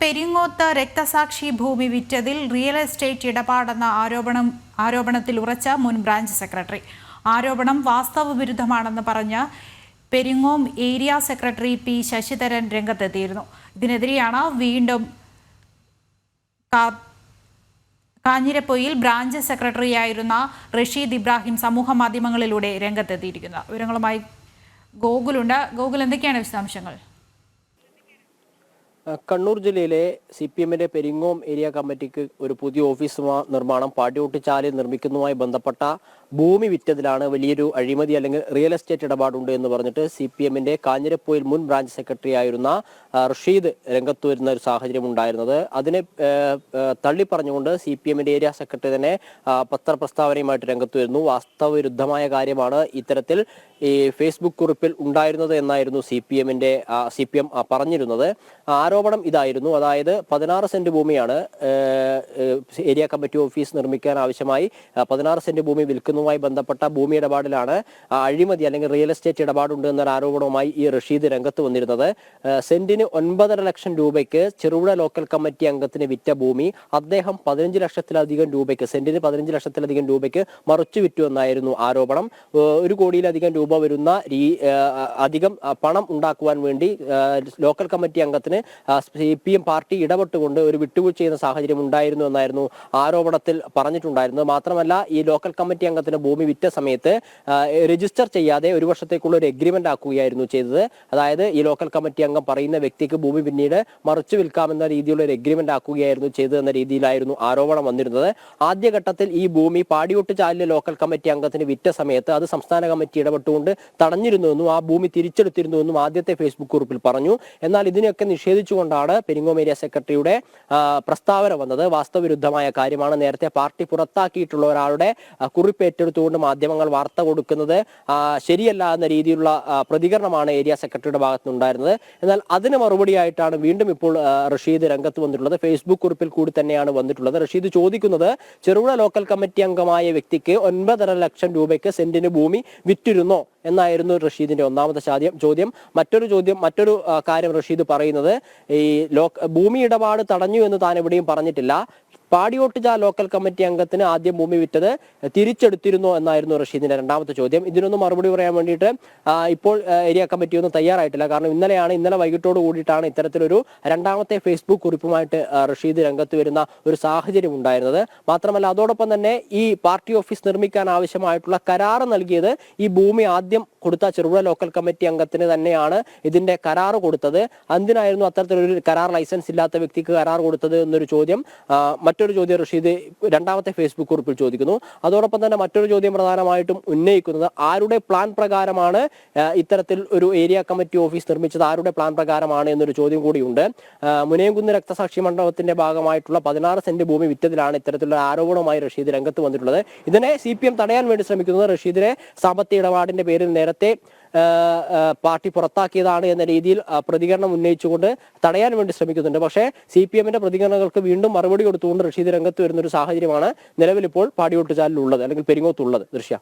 പെരിങ്ങോത്ത് രക്തസാക്ഷി ഭൂമി വിറ്റതിൽ real estate ഇടപാടെന്ന ആരോപണം ആരോപണത്തിൽ ഉറച്ച മുൻ ബ്രാഞ്ച് സെക്രട്ടറി. ആരോപണം വാസ്തവ വിരുദ്ധമാണെന്ന് പറഞ്ഞ് Peringome area secretary P Sasidharan രംഗത്തെത്തിയിരുന്നു. ഇതിനെതിരെയാണ് വീണ്ടും കാഞ്ഞിരപ്പൊയിൽ ബ്രാഞ്ച് സെക്രട്ടറിയായിരുന്ന റഷീദ് ഇബ്രാഹിം സമൂഹ മാധ്യമങ്ങളിലൂടെ രംഗത്തെത്തിയിരിക്കുന്നത്. വിവരങ്ങളുമായി ഗോകുലുണ്ട്. ഗോകുൽ എന്തൊക്കെയാണ് വിശദാംശങ്ങൾ? കണ്ണൂർ ജില്ലയിലെ സി പി എമ്മിന്റെ പെരിങ്ങോം ഏരിയ കമ്മിറ്റിക്ക് ഒരു പുതിയ ഓഫീസ് നിർമ്മാണം പാടിയോട്ടിച്ചാലിൽ നിർമ്മിക്കുന്നതുമായി ബന്ധപ്പെട്ട ഭൂമി വിറ്റതിലാണ് വലിയൊരു അഴിമതി അല്ലെങ്കിൽ റിയൽ എസ്റ്റേറ്റ് ഇടപാടുണ്ട് എന്ന് പറഞ്ഞിട്ട് സി പി എമ്മിന്റെ കാഞ്ഞിരപ്പോയിൽ മുൻ ബ്രാഞ്ച് സെക്രട്ടറി ആയിരുന്ന റഷീദ് രംഗത്ത് വരുന്ന ഒരു സാഹചര്യം ഉണ്ടായിരുന്നത്. അതിനെ തള്ളി പറഞ്ഞുകൊണ്ട് തള്ളിപ്പറഞ്ഞുകൊണ്ട് സി പി എമ്മിന്റെ ഏരിയ സെക്രട്ടറി തന്നെ പത്രപ്രസ്താവനയുമായിട്ട് രംഗത്ത് വരുന്നു. വാസ്തവ വിരുദ്ധമായ കാര്യമാണ് ഇത്തരത്തിൽ ഈ ഫേസ്ബുക്ക് കുറിപ്പിൽ ഉണ്ടായിരുന്നത് എന്നായിരുന്നു സി പി എമ്മിന്റെ സി പി എം പറഞ്ഞിരുന്നത്. ആരോപണം ഇതായിരുന്നു. അതായത് പതിനാറ് സെന്റ് ഭൂമിയാണ് ഏരിയ കമ്മിറ്റി ഓഫീസ് നിർമ്മിക്കാൻ ആവശ്യമായി പതിനാറ് സെന്റ് ഭൂമി വിൽക്കുന്നതുമായി ബന്ധപ്പെട്ട ഭൂമി ഇടപാടിലാണ് അഴിമതി അല്ലെങ്കിൽ റിയൽ എസ്റ്റേറ്റ് ഇടപാടുണ്ട് എന്നൊരു ആരോപണവുമായി ഈ റഷീദ് രംഗത്ത് വന്നിരുന്നത്. സെന്റിന് ഒൻപതര ലക്ഷം രൂപയ്ക്ക് ചെറുപുഴ ലോക്കൽ കമ്മിറ്റി അംഗത്തിന് വിറ്റ ഭൂമി അദ്ദേഹം പതിനഞ്ച് ലക്ഷത്തിലധികം രൂപയ്ക്ക് സെന്റിന് പതിനഞ്ച് ലക്ഷത്തിലധികം രൂപയ്ക്ക് മറിച്ചു വിറ്റു എന്നായിരുന്നു ആരോപണം. ഒരു കോടിയിലധികം രൂപ വരുന്ന രീ- അധികം പണം ഉണ്ടാക്കുവാൻ വേണ്ടി ലോക്കൽ കമ്മിറ്റി അംഗത്തിന് സി പി എം പാർട്ടി ഇടപെട്ടുകൊണ്ട് ഒരു വിട്ടുവീഴ്ച ചെയ്യുന്ന സാഹചര്യം ഉണ്ടായിരുന്നു എന്നായിരുന്നു ആരോപണത്തിൽ പറഞ്ഞിട്ടുണ്ടായിരുന്നത് മാത്രമല്ല ഈ ലോക്കൽ കമ്മിറ്റി അംഗത്തിന് ഭൂമി വിറ്റ സമയത്ത് രജിസ്റ്റർ ചെയ്യാതെ ഒരു വർഷത്തേക്കുള്ള ഒരു എഗ്രിമെന്റ് ആക്കുകയായിരുന്നു ചെയ്തത്. അതായത് ഈ ലോക്കൽ കമ്മിറ്റി അംഗം പറയുന്ന വ്യക്തിക്ക് ഭൂമി പിന്നീട് മറിച്ചു വിൽക്കാമെന്ന രീതിയിലുള്ള ഒരു എഗ്രിമെന്റ് ആക്കുകയായിരുന്നു ചെയ്തതെന്ന രീതിയിലായിരുന്നു ആരോപണം വന്നിരുന്നത്. ആദ്യഘട്ടത്തിൽ ഈ ഭൂമി പാടിയൊട്ട് ചാലിലെ ലോക്കൽ കമ്മിറ്റി അംഗത്തിന് വിറ്റ സമയത്ത് അത് സംസ്ഥാന കമ്മിറ്റി ഇടപെട്ടുകൊണ്ട് തടഞ്ഞിരുന്നുവെന്നും ആ ഭൂമി തിരിച്ചെടുത്തിരുന്നുവെന്നും ആദ്യത്തെ ഫേസ്ബുക്ക് കുറിപ്പിൽ പറഞ്ഞു. എന്നാൽ ഇതിനെയൊക്കെ നിഷേധിച്ചുകൊണ്ടാണ് പെരിങ്ങോം ഏരിയ സെക്രട്ടറിയുടെ പ്രസ്താവന വന്നത്. വാസ്തവവിരുദ്ധമായ കാര്യമാണ്. നേരത്തെ പാർട്ടി പുറത്താക്കിയിട്ടുള്ള ഒരാളുടെ കുറിപ്പ് ഏറ്റെടുത്തുകൊണ്ട് മാധ്യമങ്ങൾ വാർത്ത കൊടുക്കുന്നത് ശരിയല്ല എന്ന രീതിയിലുള്ള പ്രതികരണമാണ് ഏരിയ സെക്രട്ടറിയുടെ ഭാഗത്തുനിന്നുണ്ടായിരുന്നത്. എന്നാൽ അതിന് മറുപടിയായിട്ടാണ് വീണ്ടും ഇപ്പോൾ റഷീദ് രംഗത്ത് വന്നിട്ടുള്ളത്. ഫേസ്ബുക്ക് കുറിപ്പിൽ കൂടി തന്നെയാണ് വന്നിട്ടുള്ളത്. റഷീദ് ചോദിക്കുന്നത് ചെറുപുഴ ലോക്കൽ കമ്മിറ്റി അംഗമായ വ്യക്തിക്ക് ഒൻപതര ലക്ഷം രൂപയ്ക്ക് സെന്റിന് ഭൂമി വിറ്റിരുന്നോ എന്നായിരുന്നു റഷീദിന്റെ ഒന്നാമത്തെ ചോദ്യം ചോദ്യം. മറ്റൊരു ചോദ്യം മറ്റൊരു കാര്യം റഷീദ് പറയുന്നത് ഈ ലോക ഭൂമി ഇടപാട് തടഞ്ഞു എന്ന് താൻ എവിടെയും പറഞ്ഞിട്ടില്ല. പാടിയോട്ടുചാ ലോക്കൽ കമ്മിറ്റി അംഗത്തിന് ആദ്യം ഭൂമി വിറ്റത് തിരിച്ചെടുത്തിരുന്നോ എന്നായിരുന്നു റഷീദിന്റെ രണ്ടാമത്തെ ചോദ്യം. ഇതിനൊന്നും മറുപടി പറയാൻ വേണ്ടിയിട്ട് ഇപ്പോൾ ഏരിയ കമ്മിറ്റി ഒന്നും തയ്യാറായിട്ടില്ല. കാരണം ഇന്നലെയാണ് ഇന്നലെ വൈകിട്ടോട് കൂടിയിട്ടാണ് ഇത്തരത്തിലൊരു രണ്ടാമത്തെ ഫേസ്ബുക്ക് കുറിപ്പുമായിട്ട് റഷീദ് രംഗത്ത് വരുന്ന ഒരു സാഹചര്യം ഉണ്ടായിരുന്നത്. മാത്രമല്ല അതോടൊപ്പം തന്നെ ഈ പാർട്ടി ഓഫീസ് നിർമ്മിക്കാൻ ആവശ്യമായിട്ടുള്ള കരാറ് നൽകിയത് ഈ ഭൂമി ആദ്യം കൊടുത്ത ചെറുപുഴ ലോക്കൽ കമ്മിറ്റി അംഗത്തിന് തന്നെയാണ് ഇതിന്റെ കരാറ് കൊടുത്തത്. എന്തിനായിരുന്നു അത്തരത്തിലൊരു കരാർ ലൈസൻസ് ഇല്ലാത്ത വ്യക്തിക്ക് കരാർ കൊടുത്തത് എന്നൊരു ചോദ്യം. മറ്റൊരു ചോദ്യം റഷീദ് രണ്ടാമത്തെ ഫേസ്ബുക്ക് കുറിപ്പിൽ ചോദിക്കുന്നു. അതോടൊപ്പം തന്നെ മറ്റൊരു ചോദ്യം പ്രധാനമായിട്ടും ഉന്നയിക്കുന്നത് ആരുടെ പ്ലാൻ പ്രകാരമാണ് ഇത്തരത്തിൽ ഒരു ഏരിയ കമ്മിറ്റി ഓഫീസ് നിർമ്മിച്ചത്? ആരുടെ പ്ലാൻ പ്രകാരമാണ് എന്നൊരു ചോദ്യം കൂടിയുണ്ട്. മുനയംകുന്ന് രക്തസാക്ഷി മണ്ഡപത്തിന്റെ ഭാഗമായിട്ടുള്ള പതിനാറ് സെന്റ് ഭൂമി വിറ്റതിലാണ് ഇത്തരത്തിലുള്ള ആരോപണവുമായി റഷീദ് രംഗത്ത് വന്നിട്ടുള്ളത്. ഇതിനെ സി തടയാൻ വേണ്ടി ശ്രമിക്കുന്നത് റഷീദിനെ സാമ്പത്തിക ഇടപാടിന്റെ പേരിൽ നേരത്തെ പാർട്ടി പുറത്താക്കിയതാണ് എന്ന രീതിയിൽ പ്രതികരണം ഉന്നയിച്ചുകൊണ്ട് തടയാൻ വേണ്ടി ശ്രമിക്കുന്നുണ്ട്. പക്ഷേ സി പി എമ്മിന്റെ പ്രതികരണങ്ങൾക്ക് വീണ്ടും മറുപടി കൊടുത്തുകൊണ്ട് റഷീദ് രംഗത്ത് വരുന്ന ഒരു സാഹചര്യമാണ് നിലവിൽ ഇപ്പോൾ പാടിയോട്ടുചാലിലുള്ളത് അല്ലെങ്കിൽ പെരിങ്ങോത്തുള്ളത്. ദൃശ്യ.